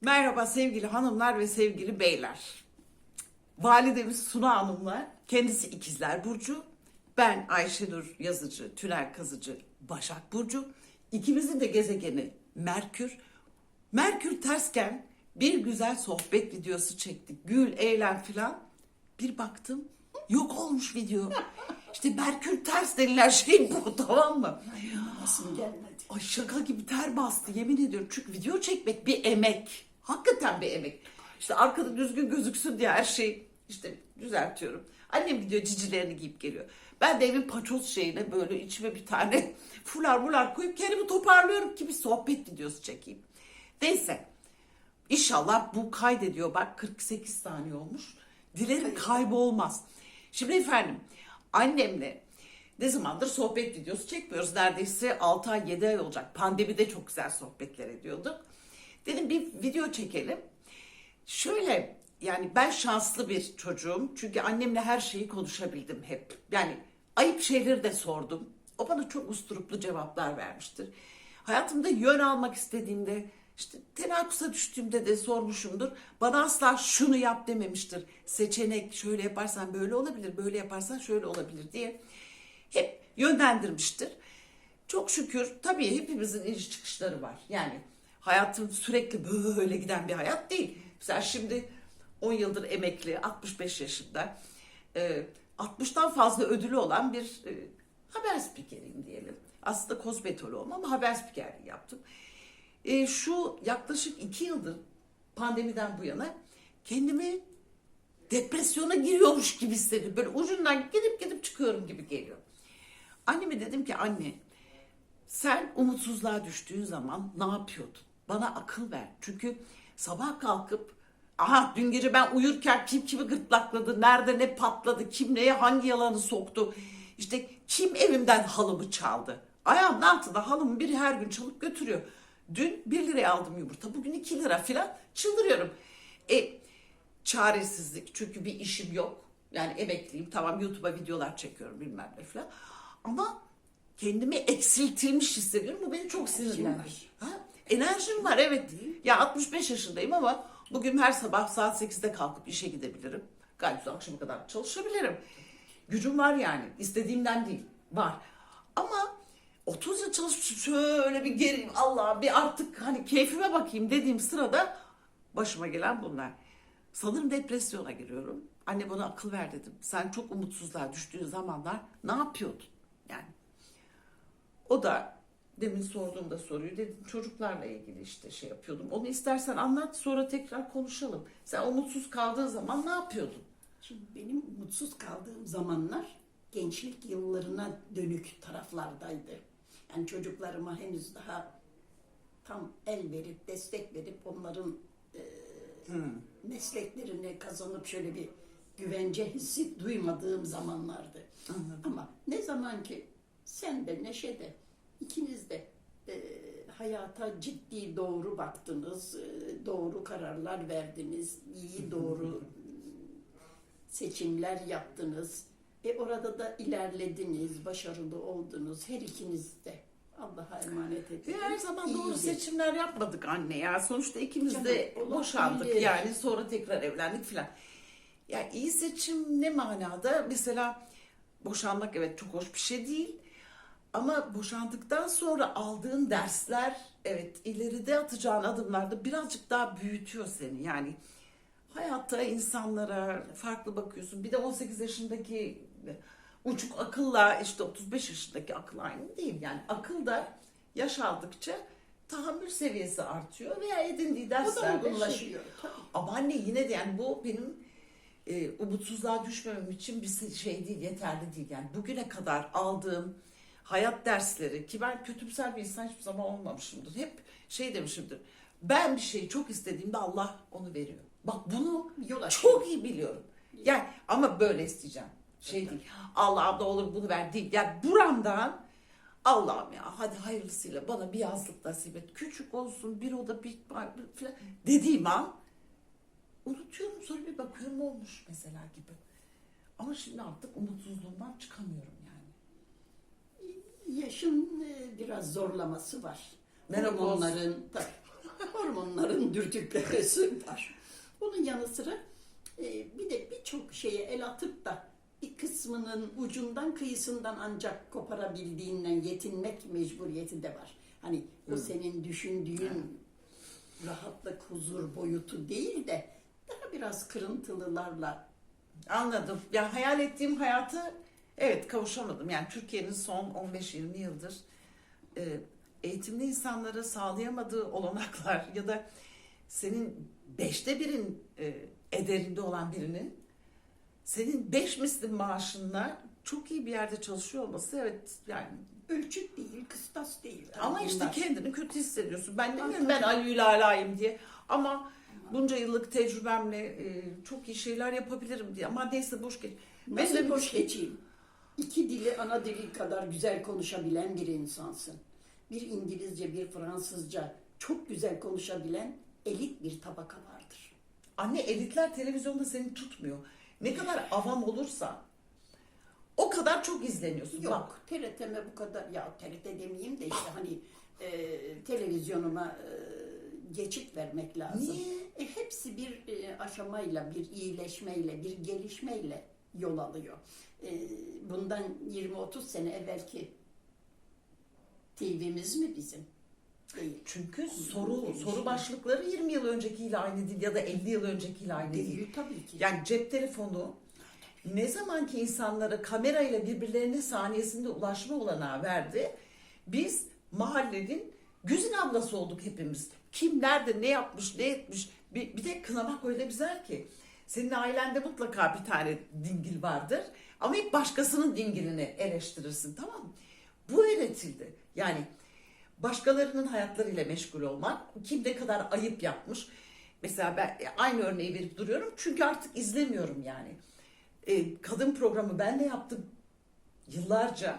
Merhaba sevgili hanımlar ve sevgili beyler. Validemiz Suna Hanım'la kendisi ikizler Burcu. Ben Ayşenur Yazıcı, Tünel Kazıcı, Başak Burcu. İkimizin de gezegeni Merkür. Merkür tersken bir güzel sohbet videosu çektik. Gül, eğlen filan. Bir baktım yok olmuş video. İşte Merkür ters denilen şey bu tamam mı? Nasıl gelmedi? Ay şaka gibi ter bastı yemin ediyorum. Çünkü video çekmek bir emek. Hakikaten bir emek. İşte arkada düzgün gözüksün diye her şeyi işte düzeltiyorum. Annem gidiyor cicilerini giyip geliyor. Ben de evin paçoz şeyine böyle içime bir tane fular mular koyup kendimi toparlıyorum ki bir sohbet videosu çekeyim. Neyse. İnşallah bu kaydediyor. Bak 48 saniye olmuş. Dilerim kaybolmaz. Şimdi efendim annemle ne zamandır sohbet videosu çekmiyoruz. Neredeyse 6 ay 7 ay olacak. Pandemide çok güzel sohbetler ediyorduk. Dedim bir video çekelim. Şöyle yani ben şanslı bir çocuğum. Çünkü annemle her şeyi konuşabildim hep. Yani ayıp şeyleri de sordum. O bana çok usturuplu cevaplar vermiştir. Hayatımda yön almak istediğimde işte tenakkusa düştüğümde de sormuşumdur. Bana asla şunu yap dememiştir. Seçenek şöyle yaparsan böyle olabilir, böyle yaparsan şöyle olabilir diye hep yönlendirmiştir. Çok şükür tabii hepimizin iniş çıkışları var. Yani hayatım sürekli böyle giden bir hayat değil. Mesela şimdi 10 yıldır emekli, 65 yaşında, e, 60'tan fazla ödülü olan bir e, haber spikeriyim diyelim. Aslında kozmetoloğum ama haber spikerliği yaptım. E, şu yaklaşık 2 yıldır pandemiden bu yana kendimi depresyona giriyormuş gibi hissediyorum. Böyle ucundan gidip gidip çıkıyorum gibi geliyor. Anneme dedim ki anne sen umutsuzluğa düştüğün zaman ne yapıyordun? Bana akıl ver. Çünkü sabah kalkıp aha dün gece ben uyurken kim kimi gırtlakladı, nerede ne patladı, kim neye hangi yalanı soktu. İşte kim evimden halımı çaldı. Ayağımın altında halımı biri her gün çalıp götürüyor. Dün 1 liraya aldım yumurta, bugün 2 lira filan çıldırıyorum. E çaresizlik çünkü bir işim yok. Yani emekliyim tamam YouTube'a videolar çekiyorum bilmem ne falan. Ama kendimi eksiltilmiş hissediyorum. Bu beni çok sinirlendir. Enerjim var evet. Ya 65 yaşındayım ama bugün her sabah saat 8'de kalkıp işe gidebilirim. Gayet akşama kadar çalışabilirim. Gücüm var yani. İstediğimden değil. Var. Ama 30 yıl çalışıp şöyle bir geri Allah bir artık hani keyfime bakayım dediğim sırada başıma gelen bunlar. Sanırım depresyona giriyorum. Anne bana akıl ver dedim. Sen çok umutsuzluğa düştüğün zamanlar ne yapıyordun? Yani o da demin sorduğumda soruyu dedim çocuklarla ilgili işte şey yapıyordum. Onu istersen anlat sonra tekrar konuşalım. Sen umutsuz kaldığın zaman ne yapıyordun? Şimdi benim mutsuz kaldığım zamanlar gençlik yıllarına dönük taraflardaydı. Yani çocuklarıma henüz daha tam el verip destek verip onların e, mesleklerini kazanıp şöyle bir güvence hissi duymadığım zamanlardı. Anladım. Ama ne zaman ki sen de Neşe de ikiniz de e, hayata ciddi doğru baktınız, e, doğru kararlar verdiniz, iyi doğru seçimler yaptınız. E orada da ilerlediniz, başarılı oldunuz her ikiniz de. Allah'a emanet edin. Her zaman doğru İyiydi. seçimler yapmadık anne ya. Sonuçta ikimiz de Canım, boşandık olabilir. yani sonra tekrar evlendik filan. Ya iyi seçim ne manada? Mesela boşanmak evet çok hoş bir şey değil. Ama boşandıktan sonra aldığın dersler evet ileride atacağın adımlarda birazcık daha büyütüyor seni. Yani hayata, insanlara farklı bakıyorsun. Bir de 18 yaşındaki uçuk akılla işte 35 yaşındaki akıl aynı değil. Yani akıl da yaş aldıkça tahammül seviyesi artıyor veya edindiği derslerde şey- olgunlaşıyor. Tabii. ama anne yine de yani bu benim e, umutsuzluğa düşmemem için bir şey değil, yeterli değil. Yani bugüne kadar aldığım hayat dersleri ki ben kötümser bir insan hiçbir zaman olmamışımdır. Hep şey demişimdir. Ben bir şeyi çok istediğimde Allah onu veriyor. Bak bunu Yol açıyor. çok iyi biliyorum. Yani ama böyle isteyeceğim. Şey değil. Allah'ım da olur bunu ver değil. Yani buramdan Allah'ım ya hadi hayırlısıyla bana bir yazlık nasip et. Küçük olsun bir oda bir falan dediğim an unutuyorum sonra bir bakıyorum olmuş mesela gibi. Ama şimdi artık umutsuzluğumdan çıkamıyorum yani. Yaşın e, biraz zorlaması var. Menopoz. Hormonların, tabii, hormonların dürtüklemesi var. Bunun yanı sıra e, bir de birçok şeye el atıp da bir kısmının ucundan kıyısından ancak koparabildiğinden yetinmek mecburiyeti de var. Hani o senin düşündüğün rahatlık, huzur boyutu değil de daha biraz kırıntılılarla Anladım. Ya hayal ettiğim hayatı evet kavuşamadım. Yani Türkiye'nin son 15-20 yıldır e, eğitimli insanlara sağlayamadığı olanaklar ya da senin beşte birin e, ederinde olan birinin senin beş misli maaşınla çok iyi bir yerde çalışıyor olması evet yani ölçüt değil, kıstas değil. ama işte Bunlar. kendini kötü hissediyorsun. Ben demiyorum ben tabii. Ali Alayım diye ama bunca yıllık tecrübemle e, çok iyi şeyler yapabilirim diye. Ama neyse boş geç. Nasıl Benim- boş geçeyim? İki dili ana dili kadar güzel konuşabilen bir insansın. Bir İngilizce, bir Fransızca çok güzel konuşabilen elit bir tabaka vardır. Anne elitler televizyonda seni tutmuyor. Ne kadar avam olursa o kadar çok izleniyorsun. Bak, Yok, TRT'me bu kadar, ya TRT demeyeyim de işte hani e, televizyonuma e, geçit vermek lazım. Niye? E, hepsi bir e, aşamayla, bir iyileşmeyle, bir gelişmeyle yol alıyor. E, bundan 20-30 sene evvelki TV'miz mi bizim? Değil. Çünkü soru Gelişim. soru başlıkları 20 yıl öncekiyle aynı değil ya da 50 yıl öncekiyle aynı değil. Değil tabii ki. Yani cep telefonu ne zamanki insanlara kamerayla birbirlerine saniyesinde ulaşma olanağı verdi. Biz mahallenin güzin ablası olduk hepimiz. Kim nerede ne yapmış ne etmiş. Bir, bir de kınamak öyle güzel ki. Senin ailende mutlaka bir tane dingil vardır. Ama hep başkasının dingilini eleştirirsin tamam mı? Bu öğretildi. Yani başkalarının hayatlarıyla meşgul olmak, kim ne kadar ayıp yapmış. Mesela ben aynı örneği verip duruyorum çünkü artık izlemiyorum yani. E, kadın programı ben de yaptım yıllarca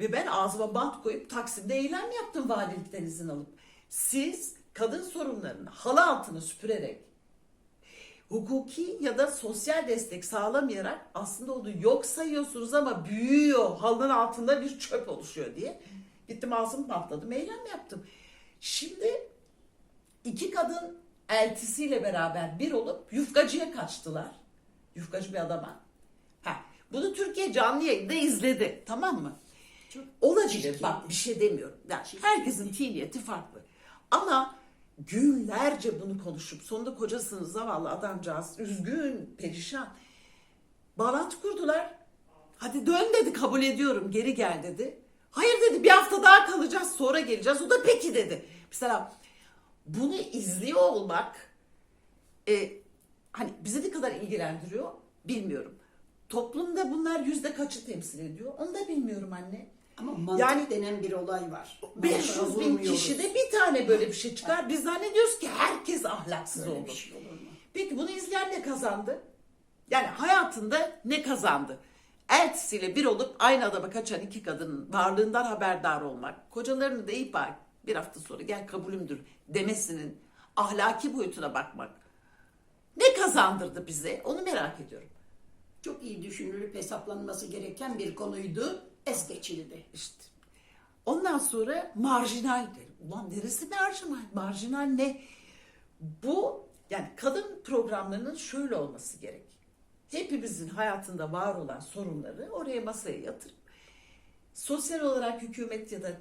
ve ben ağzıma bant koyup Taksim'de eylem yaptım valilikten izin alıp. Siz kadın sorunlarını halı altını süpürerek hukuki ya da sosyal destek sağlamayarak aslında onu yok sayıyorsunuz ama büyüyor halının altında bir çöp oluşuyor diye. Gittim ağzımı bantladım eylem yaptım. Şimdi iki kadın eltisiyle beraber bir olup yufkacıya kaçtılar. Yufkacı bir adama. Ha, bunu Türkiye canlı yayında izledi. Tamam mı? Çok Olabilir. çirkin. Bak bir şey demiyorum. Yani herkesin tiniyeti farklı. Ama günlerce bunu konuşup sonunda kocasının zavallı adamcağız üzgün, perişan. Bağlantı kurdular. Hadi dön dedi kabul ediyorum geri gel dedi. Hayır dedi bir hafta daha kalacağız sonra geleceğiz. O da peki dedi. Mesela bunu izliyor olmak e, hani bizi ne kadar ilgilendiriyor bilmiyorum. Toplumda bunlar yüzde kaçı temsil ediyor onu da bilmiyorum anne. Ama mantık Yani- denen bir olay var. 500 bin kişide bir tane böyle bir şey çıkar. Biz zannediyoruz ki herkes ahlaksız bir şey olur mu? Peki bunu izleyen ne kazandı? Yani hayatında ne kazandı? Eltisiyle bir olup aynı adama kaçan iki kadının varlığından haberdar olmak, kocalarını da iyi bak bir hafta sonra gel kabulümdür demesinin ahlaki boyutuna bakmak ne kazandırdı bize onu merak ediyorum. Çok iyi düşünülüp hesaplanması gereken bir konuydu. Es geçildi. İşte. Ondan sonra marjinal derim. Ulan neresi marjinal? Marjinal ne? Bu yani kadın programlarının şöyle olması gerek. Hepimizin hayatında var olan sorunları oraya masaya yatırıp sosyal olarak hükümet ya da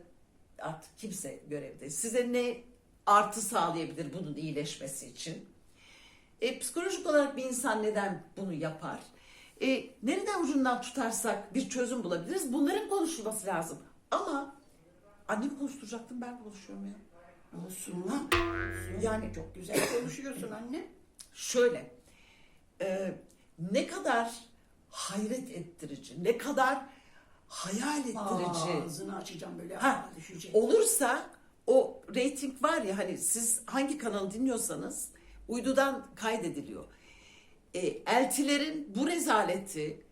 artık kimse görevde size ne artı sağlayabilir bunun iyileşmesi için? E, psikolojik olarak bir insan neden bunu yapar? E, nereden ucundan tutarsak bir çözüm bulabiliriz. Bunların konuşulması lazım. Ama annem konuşturacaktım ben konuşuyorum ya. Olsun mu? Yani Çok güzel konuşuyorsun anne. şöyle e, ne kadar hayret ettirici, ne kadar hayal ettirici Ağzını açacağım böyle Ha, düşecek. olursa o reyting var ya hani siz hangi kanalı dinliyorsanız uydudan kaydediliyor. E, eltilerin bu rezaleti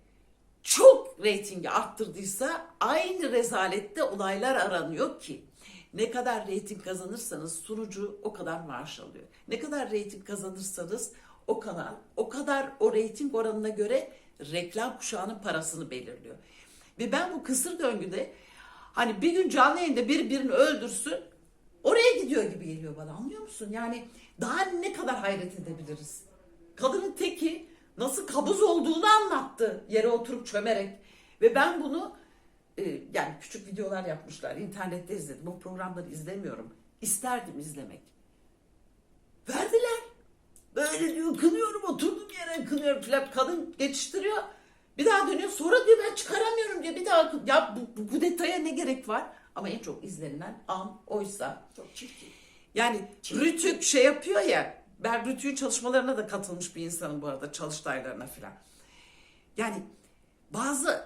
çok reytingi arttırdıysa aynı rezalette olaylar aranıyor ki ne kadar reyting kazanırsanız sunucu o kadar maaş alıyor. Ne kadar reyting kazanırsanız o kanal o kadar o reyting oranına göre reklam kuşağının parasını belirliyor. Ve ben bu kısır döngüde Hani bir gün canlı yayında biri birini öldürsün oraya gidiyor gibi geliyor bana anlıyor musun? Yani daha ne kadar hayret edebiliriz? Kadının teki nasıl kabuz olduğunu anlattı yere oturup çömerek. Ve ben bunu e, yani küçük videolar yapmışlar internette izledim. Bu programları izlemiyorum. İsterdim izlemek. Verdiler. Böyle diyor kınıyorum oturdum yere kınıyorum filan. Kadın geçiştiriyor. Bir daha dönüyor sonra diyor ben çıkaramıyorum diyor. Bir daha ya bu, bu, bu detaya ne gerek var? Ama en çok izlenilen an oysa. Çok çirkin. Yani Rütük şey yapıyor ya. Ben Rütük'ün çalışmalarına da katılmış bir insanım bu arada çalıştaylarına filan. Yani bazı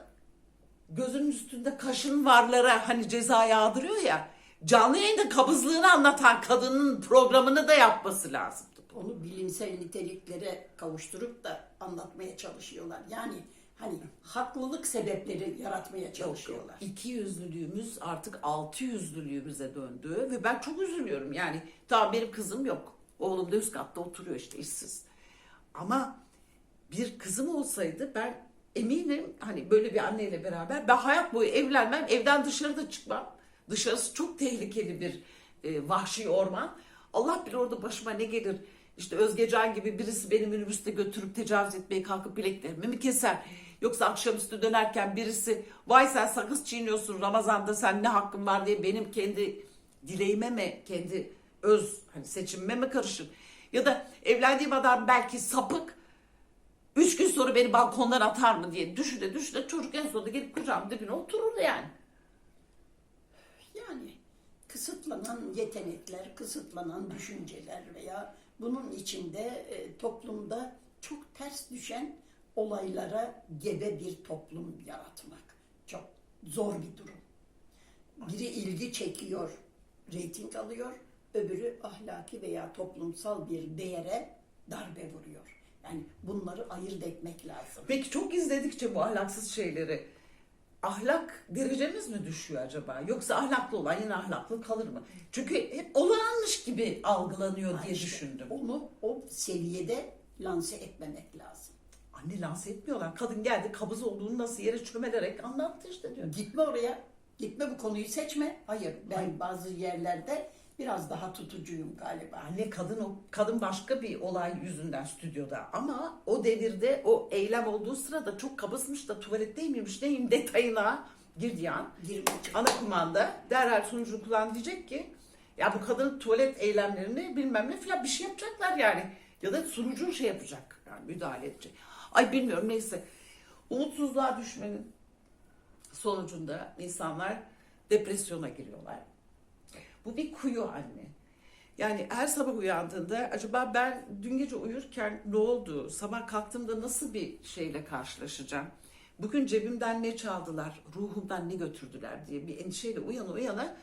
gözünün üstünde kaşın varlara hani ceza yağdırıyor ya. Canlı yayında kabızlığını anlatan kadının programını da yapması lazım. Onu bilimsel niteliklere kavuşturup da anlatmaya çalışıyorlar. Yani hani haklılık sebepleri yaratmaya çalışıyorlar. İki yüzlülüğümüz artık altı yüzlülüğümüze döndü ve ben çok üzülüyorum. Yani tamam benim kızım yok. Oğlum da üst katta oturuyor işte işsiz. Ama bir kızım olsaydı ben eminim hani böyle bir anneyle beraber ben hayat boyu evlenmem, evden dışarı da çıkmam. Dışarısı çok tehlikeli bir e, vahşi orman. Allah bilir orada başıma ne gelir. İşte Özgecan gibi birisi beni minibüste götürüp tecavüz etmeye kalkıp bileklerimi mi keser? Yoksa akşamüstü dönerken birisi vay sen sakız çiğniyorsun Ramazan'da sen ne hakkın var diye benim kendi dileğime mi, kendi öz hani seçimime mi karışır? Ya da evlendiğim adam belki sapık, üç gün sonra beni balkondan atar mı diye düşüne düşüne çocuk en sonunda gelip kucağımın dibine oturur yani. Yani kısıtlanan yetenekler, kısıtlanan düşünceler veya bunun içinde e, toplumda çok ters düşen olaylara gebe bir toplum yaratmak çok zor bir durum. Biri ilgi çekiyor, reyting alıyor, öbürü ahlaki veya toplumsal bir değere darbe vuruyor. Yani bunları ayırt etmek lazım. Peki çok izledikçe bu ahlaksız şeyleri ahlak derecemiz mi düşüyor acaba? Yoksa ahlaklı olan yine ahlaklı kalır mı? Çünkü hep olağanmış gibi algılanıyor diye İşte düşündüm. Onu o seviyede lanse etmemek lazım. Anne lanse etmiyorlar. Kadın geldi kabız olduğunu nasıl yere çömelerek anlattı işte diyor. Gitme oraya. Gitme bu konuyu seçme. Hayır ben bazı yerlerde biraz daha tutucuyum galiba. Anne kadın o kadın başka bir olay yüzünden stüdyoda ama o devirde o eylem olduğu sırada çok kabızmış da tuvaletteymiş neyim detayına girdiği an Girmeyecek. ana kumanda derhal sunucu kullan diyecek ki ya bu kadın tuvalet eylemlerini bilmem ne filan bir şey yapacaklar yani. Ya da sunucu şey yapacak yani müdahale edecek. Ay bilmiyorum neyse. Umutsuzluğa düşmenin sonucunda insanlar depresyona giriyorlar. Bu bir kuyu anne. Yani her sabah uyandığında acaba ben dün gece uyurken ne oldu? Sabah kalktığımda nasıl bir şeyle karşılaşacağım? Bugün cebimden ne çaldılar? Ruhumdan ne götürdüler diye bir endişeyle uyana uyana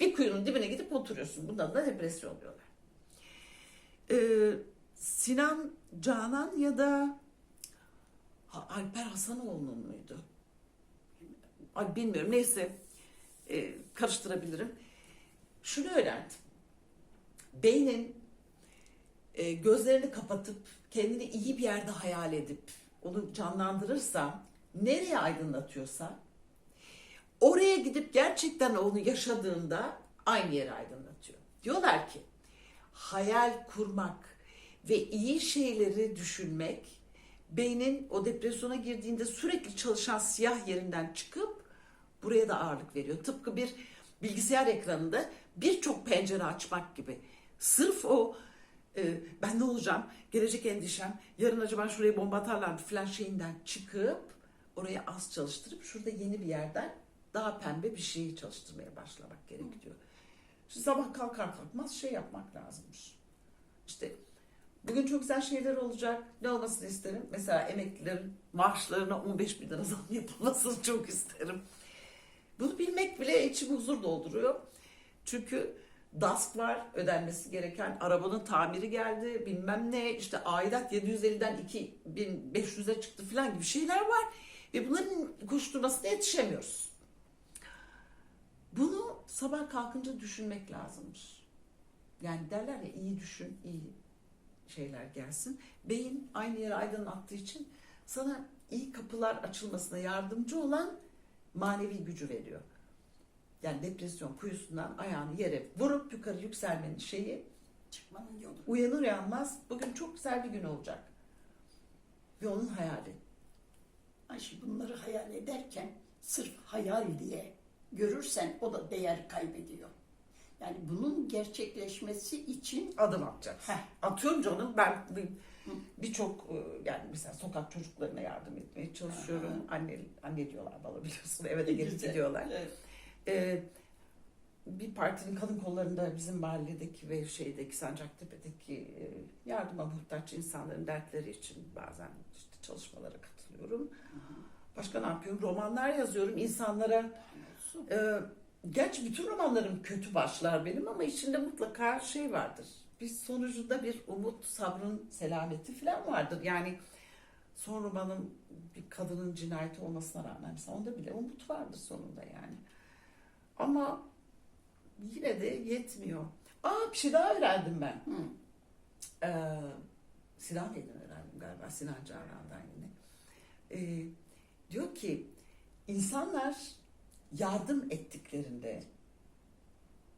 bir kuyunun dibine gidip oturuyorsun. Bundan da depresyon diyorlar. Ee, Sinan Canan ya da Alper Hasanoğlu'nun muydu? Ay bilmiyorum neyse Ee, karıştırabilirim. Şunu öğrendim. Beynin e, gözlerini kapatıp kendini iyi bir yerde hayal edip onu canlandırırsa nereye aydınlatıyorsa oraya gidip gerçekten onu yaşadığında aynı yeri aydınlatıyor. Diyorlar ki hayal kurmak ve iyi şeyleri düşünmek beynin o depresyona girdiğinde sürekli çalışan siyah yerinden çıkıp buraya da ağırlık veriyor. Tıpkı bir bilgisayar ekranında birçok pencere açmak gibi. Sırf o e, ben ne olacağım, gelecek endişem, yarın acaba şuraya bomba atarlar mı falan şeyinden çıkıp oraya az çalıştırıp şurada yeni bir yerden daha pembe bir şeyi çalıştırmaya başlamak gerekiyor. Şimdi sabah kalkar kalkmaz şey yapmak lazımmış. İşte bugün çok güzel şeyler olacak. Ne olmasını isterim? Mesela emeklilerin maaşlarına 15 bin lira zam yapılmasını çok isterim. Bunu bilmek bile içimi huzur dolduruyor. Çünkü DASK var ödenmesi gereken. Arabanın tamiri geldi bilmem ne işte aidat 750'den 2500'e çıktı falan gibi şeyler var. Ve bunların koşturmasına yetişemiyoruz. Bunu sabah kalkınca düşünmek lazımmış. Yani derler ya iyi düşün, iyi şeyler gelsin. Beyin aynı yere aydınlattığı için sana iyi kapılar açılmasına yardımcı olan manevi gücü veriyor. yani depresyon kuyusundan ayağını yere vurup yukarı yükselmenin şeyi Çıkmanın yolu. uyanır uyanmaz bugün çok güzel bir gün olacak. Ve onun hayali. Ayşe bunları hayal ederken sırf hayal diye görürsen o da değer kaybediyor. Yani bunun gerçekleşmesi için Adım atacağız. Heh. Atıyorum canım ben bir- birçok e, yani mesela sokak çocuklarına yardım etmeye çalışıyorum. Anne anne diyorlar bana biliyorsun eve de Güzel. gidiyorlar. Evet. Ee, bir partinin kadın kollarında bizim mahalledeki ve şeydeki Sancaktepe'deki e, yardıma muhtaç insanların dertleri için bazen işte çalışmalara katılıyorum. Başka ne yapıyorum? Romanlar yazıyorum insanlara. E, gerçi bütün romanlarım kötü başlar benim ama içinde mutlaka şey vardır. Bir sonucunda bir umut, sabrın selameti falan vardır. Yani son romanım bir kadının cinayeti olmasına rağmen mesela onda bile umut vardır sonunda yani. Ama yine de yetmiyor. Aa bir şey daha öğrendim ben. Hı. Ee, Sinan Bey'den öğrendim galiba. Sinan Caran'dan yine. Ee, diyor ki insanlar yardım ettiklerinde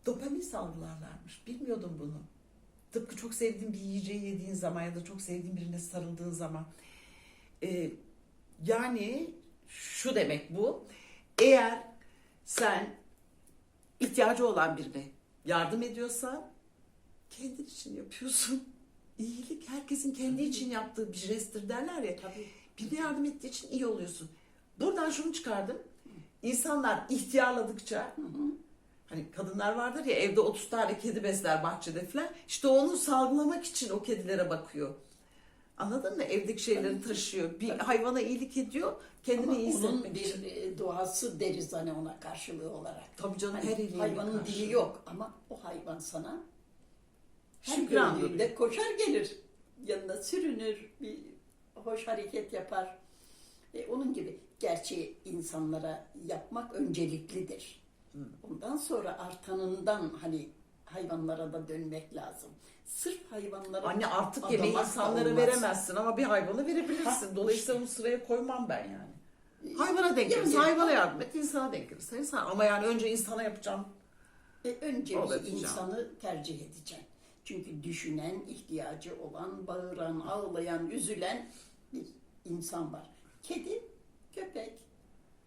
dopamin salgılarlarmış. Bilmiyordum bunu. Tıpkı çok sevdiğin bir yiyeceği yediğin zaman ya da çok sevdiğin birine sarıldığın zaman. Ee, yani şu demek bu. Eğer sen ihtiyacı olan birine yardım ediyorsan kendin için yapıyorsun. İyilik herkesin kendi için yaptığı bir jesttir derler ya. Tabii. Birine yardım ettiği için iyi oluyorsun. Buradan şunu çıkardım. İnsanlar ihtiyarladıkça hani kadınlar vardır ya evde 30 tane kedi besler bahçede falan. İşte onu salgılamak için o kedilere bakıyor. Anladın mı? Evdeki şeyleri taşıyor. Bir hayvana iyilik ediyor. Kendini Ama iyi onun bir için. e, doğası deriz hani ona karşılığı olarak. Tabii canım Hani her hayvanın karşılığı. dili yok ama o hayvan sana her Şükran gördüğünde koşar gelir. Yanına sürünür, bir hoş hareket yapar. E, onun gibi. Gerçi insanlara yapmak önceliklidir. Ondan sonra artanından hani hayvanlara da dönmek lazım. Sırf hayvanlara Anne artık yemeği insanlara veremezsin ama bir hayvana verebilirsin. Dolayısıyla onu sıraya koymam ben yani. Hayvana denk gelirse Yani- hayvana yardım et, insana denk gelirse insan. Ama yani önce insana yapacağım. E, önce bir insanı tercih edeceksin. Çünkü düşünen, ihtiyacı olan, bağıran, ağlayan, üzülen bir insan var. Kedi, köpek,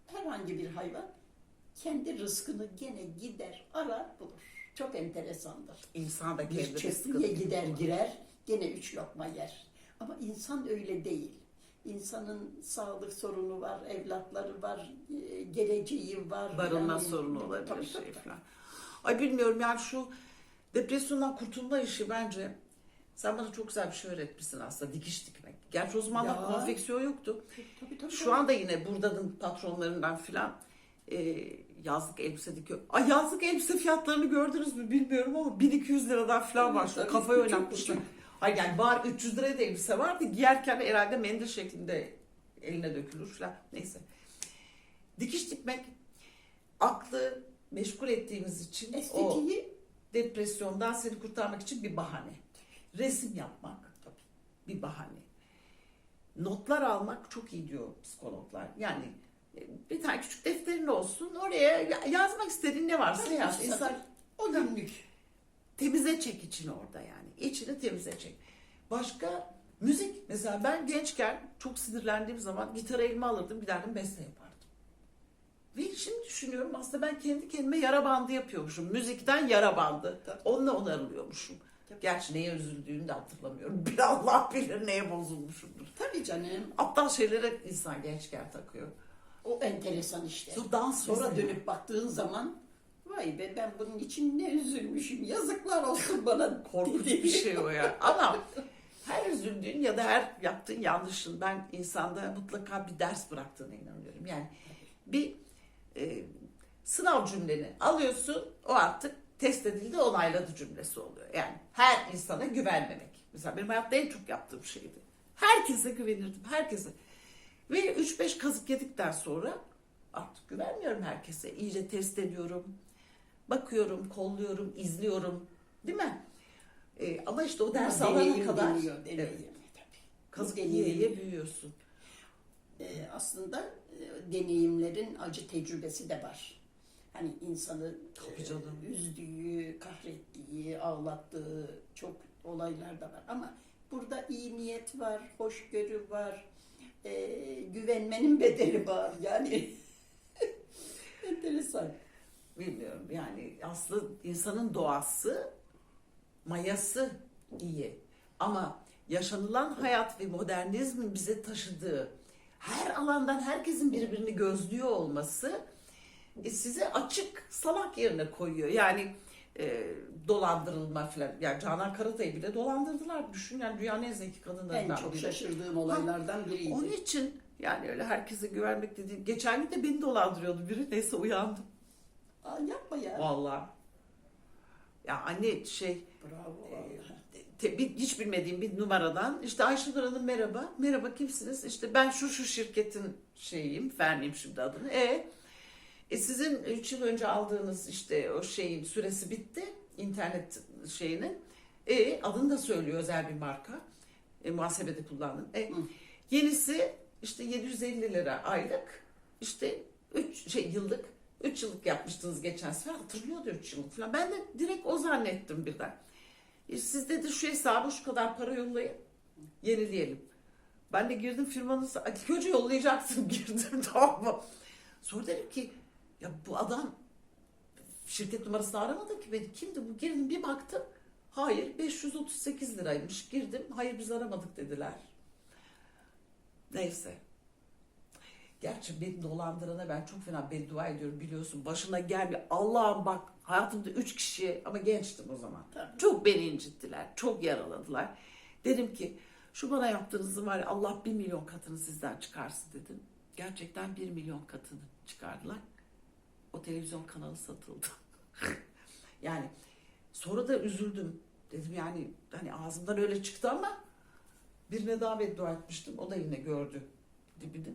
herhangi bir hayvan kendi rızkını gene gider, arar, bulur. Çok enteresandır. İnsan da Bir çöplüğe sıkıntı gider bulur. girer, gene üç lokma yer. Ama insan öyle değil. İnsanın sağlık sorunu var, evlatları var, e, geleceği var. barınma Yani- sorunu olabilir Tabii, şey falan. Ay bilmiyorum yani şu depresyondan kurtulma işi bence sen bana çok güzel bir şey öğretmişsin aslında dikiş dikmek. Gerçi o zamanlar Ya. konfeksiyon yoktu. Tabii, tabii, Şu anda yine burada'nın patronlarından filan e, yazlık elbise dikiyor. Ay yazlık elbise fiyatlarını gördünüz mü bilmiyorum ama 1200 liradan filan Evet, başlıyor. tabii, Kafayı çok oynatmışlar. ucuz. Ay yani var 300 liraya da elbise vardı. Giyerken herhalde mendil şeklinde eline dökülür filan. Neyse. Dikiş dikmek aklı meşgul ettiğimiz için o Estetiği depresyondan seni kurtarmak için bir bahane. Resim yapmak bir bahane. Notlar almak çok iyi diyor psikologlar. Yani e, bir tane küçük defterin olsun oraya ya- yazmak istediğin ne varsa Tabii, yaz. tabii. İnsan o günlük. temize çek içini orada yani. İçini temize çek. Başka müzik. Mesela ben gençken çok sinirlendiğim zaman gitarı elime alırdım giderdim beste yapardım. Ve şimdi düşünüyorum aslında ben kendi kendime yara bandı yapıyormuşum. Müzikten yara bandı. Tabii. Onunla onarılıyormuşum. Gerçi neye üzüldüğünü de hatırlamıyorum. Bir Allah bilir neye bozulmuşumdur. Tabii canım. Aptal şeylere insan gençken takıyor. O enteresan işte. Sonra dans Sonra mesela. dönüp baktığın zaman vay be ben bunun için ne üzülmüşüm. Yazıklar olsun bana. Korkunç bir şey o ya. Ama her üzüldüğün ya da her yaptığın yanlışın ben insanda mutlaka bir ders bıraktığına inanıyorum. Yani bir e, sınav cümleni alıyorsun o artık test edildi onayladı cümlesi oluyor. Yani her insana güvenmemek. Mesela benim hayatta en çok yaptığım şeydi. Herkese güvenirdim. Herkese. Ve 3-5 kazık yedikten sonra artık güvenmiyorum herkese. İyice test ediyorum. Bakıyorum, kolluyorum, izliyorum. Değil mi? Ee, ama işte o ders alana kadar deniyor, deneyim. Evet. Tabii. kazık yiye büyüyorsun. Ee, aslında e, deneyimlerin acı tecrübesi de var. Hani insanı Tabii e, canım. üzdüğü, kahrettiği, ağlattığı çok olaylar da var. Ama burada iyi niyet var, hoşgörü var, e, güvenmenin bedeli var. Yani enteresan. bilmiyorum yani aslında insanın doğası mayası iyi ama yaşanılan hayat ve modernizmin bize taşıdığı her alandan herkesin birbirini gözlüyor olması e, sizi açık salak yerine koyuyor. Yani e, dolandırılma falan. Yani Canan Karatay'ı bile dolandırdılar. Düşün yani dünyanın en zeki kadınlarından En çok biri. şaşırdığım olaylardan biriydi. Onun için yani öyle herkese güvenmek de değil. Geçen gün de beni dolandırıyordu biri. Neyse uyandım. Aa, yapma ya. Vallahi. Ya anne şey Bravo vallahi. te- bir, hiç bilmediğim bir numaradan işte Ayşenur Hanım merhaba. Merhaba kimsiniz? İşte ben şu şu şirketin şeyiyim. Vermeyeyim şimdi adını. E, e sizin 3 yıl önce aldığınız işte o şeyin süresi bitti. internet şeyinin. E adını da söylüyor özel bir marka. E, muhasebede kullandım. E, Hı. yenisi işte 750 lira aylık. İşte 3 şey yıllık 3 yıllık yapmıştınız geçen sefer hatırlıyordu 3 yıllık falan. Ben de direkt o zannettim birden. E, siz dedi şu hesabı şu kadar para yollayın. Yenileyelim. Ben de girdim firmanıza. "Ay, Önce yollayacaksın girdim tamam mı? Sonra dedim ki ya bu adam şirket numarasını aramadı ki beni. Kimdi bu? Girdim bir baktım. Hayır 538 liraymış. Girdim. Hayır biz aramadık dediler. Neyse. Gerçi beni dolandırana ben çok fena beddua ediyorum biliyorsun. Başına gelmiyor. Allah'ım bak hayatımda üç kişi ama gençtim o zaman. Tabii. Çok beni incittiler. Çok yaraladılar. Dedim ki şu bana yaptığınızı var ya Allah bir milyon katını sizden çıkarsın dedim. Gerçekten bir milyon katını çıkardılar. O televizyon kanalı satıldı. yani sonra da üzüldüm. Dedim yani hani ağzımdan öyle çıktı ama birine daha beddua etmiştim. O da yine gördü dibini.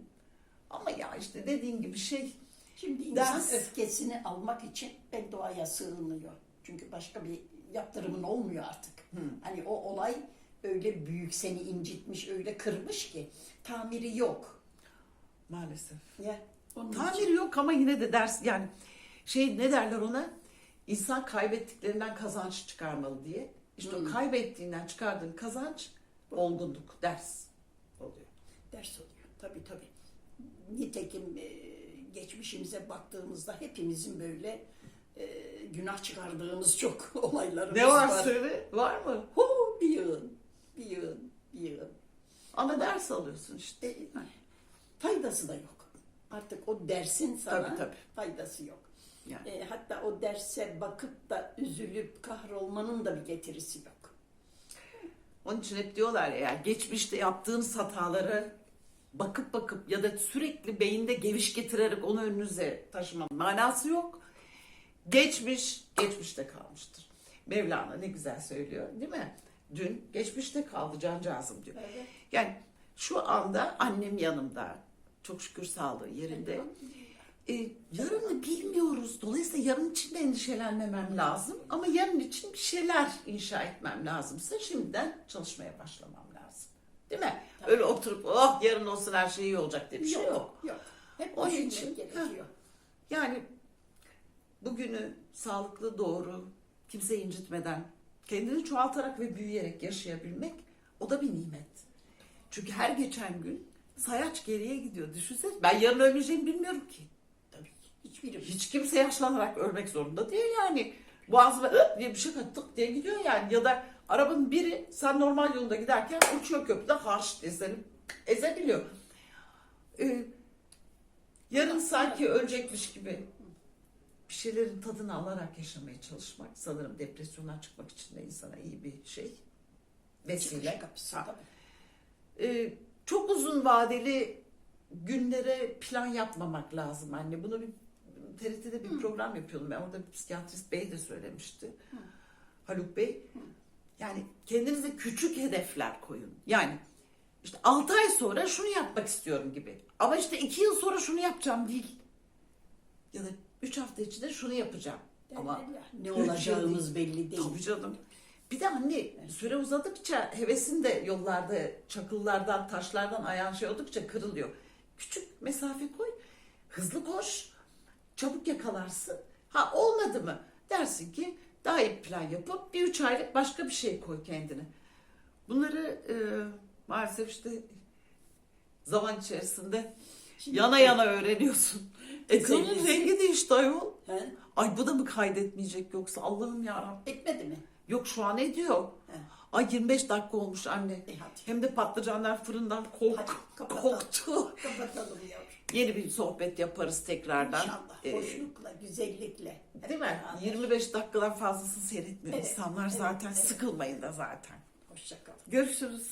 Ama ya işte dediğin gibi şey Şimdi insan Ders. öfkesini almak için bedduaya sığınıyor. Çünkü başka bir yaptırımın olmuyor artık. Hani o olay öyle büyük seni incitmiş, öyle kırmış ki tamiri yok. maalesef. Ya onun için- Tamir yok ama yine de ders yani şey ne derler ona? İnsan kaybettiklerinden kazanç çıkarmalı diye. İşte o Hmm. kaybettiğinden çıkardığın kazanç olgunluk, ders oluyor. ders oluyor. Tabii tabii. Nitekim e, geçmişimize baktığımızda hepimizin böyle e, günah çıkardığımız çok olaylarımız Ne var var. söyle? Var mı? Hu, bir yığın, bir yığın, bir yığın. Ama ders alıyorsun işte. E, faydası da yok. Artık o dersin sana Tabii, tabii. faydası yok. Yani. E, hatta o derse bakıp da üzülüp kahrolmanın da bir getirisi yok. Onun için hep diyorlar ya geçmişte yaptığınız hataları bakıp bakıp ya da sürekli beyinde geviş getirerek onu önünüze taşımanın manası yok. Geçmiş, geçmişte kalmıştır. Mevlana ne güzel söylüyor değil mi? Dün geçmişte kaldı cancağızım diyor. Evet. Yani şu anda annem yanımda. Çok şükür sağlığı yerinde. Ee, yarını bilmiyoruz. Dolayısıyla yarın için de endişelenmemem lazım. Ama yarın için bir şeyler inşa etmem lazımsa şimdiden çalışmaya başlamam lazım. Değil mi? Tabii. Öyle oturup oh yarın olsun her şey iyi olacak diye bir şey yok. Yok, yok. Hep Onun için- gerekiyor. Yani bugünü sağlıklı, doğru, kimseyi incitmeden, kendini çoğaltarak ve büyüyerek yaşayabilmek o da bir nimet. Çünkü her geçen gün sayaç geriye gidiyor. Düşünsene ben yarın ölmeyeceğimi bilmiyorum ki. Tabii ki. Hiçbiri Hiç kimse yaşlanarak ölmek zorunda değil yani. Boğazıma ıh diye bir şey kattık diye gidiyor yani. Ya da arabanın biri sen normal yolda giderken uçuyor köprüde harç diye seni ezebiliyor. Ee, yarın sanki ölecekmiş gibi bir şeylerin tadını alarak yaşamaya çalışmak sanırım depresyondan çıkmak için de insana iyi bir şey. Vesile. çıkış kapısı. Ha. Ee, çok uzun vadeli günlere plan yapmamak lazım anne. Bunu bir TRT'de bir program yapıyordum ben. Orada bir psikiyatrist bey de söylemişti. Haluk Bey. Yani kendinize küçük hedefler koyun. Yani işte 6 ay sonra şunu yapmak istiyorum gibi. Ama işte 2 yıl sonra şunu yapacağım değil. Ya da 3 hafta içinde şunu yapacağım. Ama ne olacağımız belli değil. Tabii canım. Bir de anne süre uzadıkça hevesin de yollarda çakıllardan, taşlardan ayağın şey oldukça kırılıyor. Küçük mesafe koy, hızlı koş, çabuk yakalarsın. Ha olmadı mı? Dersin ki daha iyi plan yapıp bir üç aylık başka bir şey koy kendine. Bunları e, maalesef işte zaman içerisinde Şimdi- yana yana öğreniyorsun. Ekranın rengi değişti ayol. He? Ay bu da mı kaydetmeyecek yoksa Allah'ım yarabbim. Etmedi mi? Yok şu an ediyor. He. Ay 25 dakika olmuş anne. E hadi. Hem de patlıcanlar fırından kork, Hadi, kapatalım. koktu. Kapatalım yavrum. Yeni bir sohbet yaparız tekrardan. İnşallah. Ee, Hoşlukla, güzellikle. değil mi? Beraber. 25 dakikadan fazlasını seyretmiyor Evet, insanlar evet, zaten. evet. Sıkılmayın da zaten. Hoşça kalın. Görüşürüz.